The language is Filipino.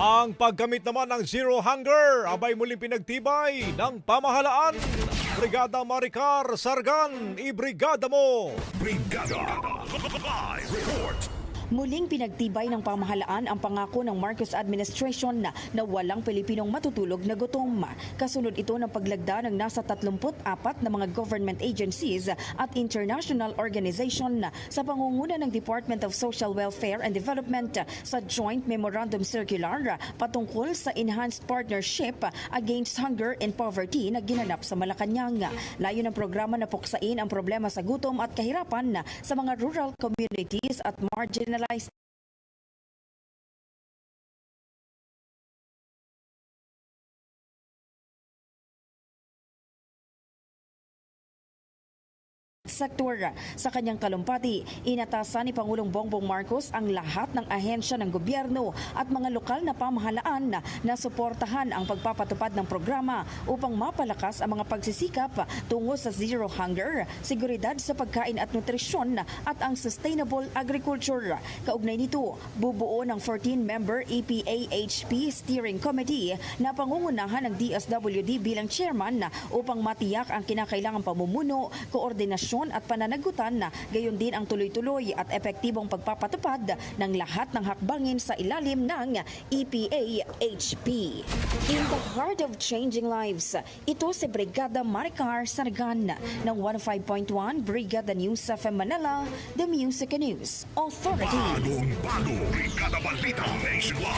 Ang paggamit naman ng Zero Hunger abay muling pinagtibay ng pamahalaan. Brigada Maricar Sargan, ibrigada mo! Brigada. Live report. Muling pinagtibay ng pamahalaan ang pangako ng Marcos administration na, na walang Pilipinong matutulog na gutom. Kasunod ito ng paglagda ng nasa 34 na mga government agencies at international organization sa pangunguna ng Department of Social Welfare and Development sa Joint Memorandum Circular patungkol sa Enhanced Partnership Against Hunger and Poverty na ginanap sa Malacanang. Layo ng programa na puksain ang problema sa gutom at kahirapan sa mga rural communities at ela sektor. Sa kanyang kalumpati, inatasan ni Pangulong Bongbong Marcos ang lahat ng ahensya ng gobyerno at mga lokal na pamahalaan na, suportahan ang pagpapatupad ng programa upang mapalakas ang mga pagsisikap tungo sa zero hunger, seguridad sa pagkain at nutrisyon at ang sustainable agriculture. Kaugnay nito, bubuo ng 14-member E EPAHP Steering Committee na pangungunahan ng DSWD bilang chairman upang matiyak ang kinakailangang pamumuno, koordinasyon at pananagutan na gayon din ang tuloy-tuloy at epektibong pagpapatupad ng lahat ng hakbangin sa ilalim ng EPAHP. In the heart of changing lives, ito si Brigada Maricar Sargan ng 15.1 Brigada News sa Manila, The Music News Authority. Bagong bago. Balita Nationwide.